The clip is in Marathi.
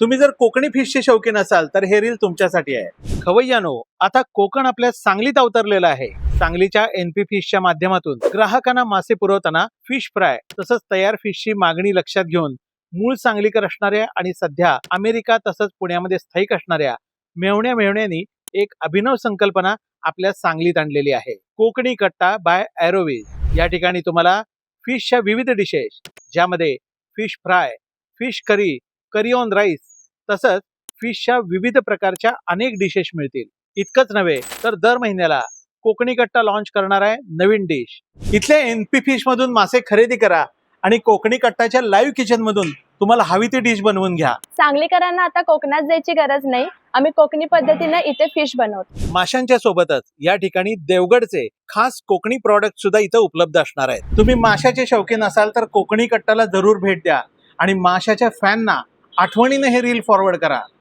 तुम्ही जर कोकणी फिशचे शौकीन असाल तर हे रील तुमच्यासाठी आहे. खवय्यानो आता कोकण आपल्या सांगलीत अवतरलेलं आहे. सांगलीच्या एनपी फिशच्या माध्यमातून ग्राहकांना मासे पुरवताना फिश फ्राय तसंच तयार फिशची मागणी लक्षात घेऊन मूळ सांगलीकर असणाऱ्या आणि सध्या अमेरिका तसंच पुण्यामध्ये स्थायिक असणाऱ्या मेवण्या मेवण्यांनी एक अभिनव संकल्पना आपल्या सांगलीत आणलेली आहे. कोकणी कट्टा बाय एरोवीज या ठिकाणी तुम्हाला फिशच्या विविध डिशेस ज्यामध्ये fish fry fish curry curry on rice तसंच फिशच्या विविध प्रकारच्या अनेक डिशेस मिळतील. इतकंच नव्हे तर दर महिन्याला कोकणी कट्टा लॉन्च करणार आहे नवीन डिश इथल्या एनपी फिश मधून मासे खरेदी करा आणि कोकणी कट्टाच्या लाईव्ह किचन मधून तुम्हाला हवी ती डिश बनवून घ्या. सांगलीकरांना आता कोकणात जायची गरज नाही. आम्ही कोकणी पद्धतीने इथे फिश बनवतो. माशांच्या सोबतच या ठिकाणी देवगडचे खास कोकणी प्रॉडक्ट सुद्धा इथं उपलब्ध असणार आहेत. तुम्ही माशाचे शौकीन असाल तर कोकणी कट्टाला जरूर भेट द्या. आणि माशाच्या फॅनना आठवणीने हे रील फॉरवर्ड करा.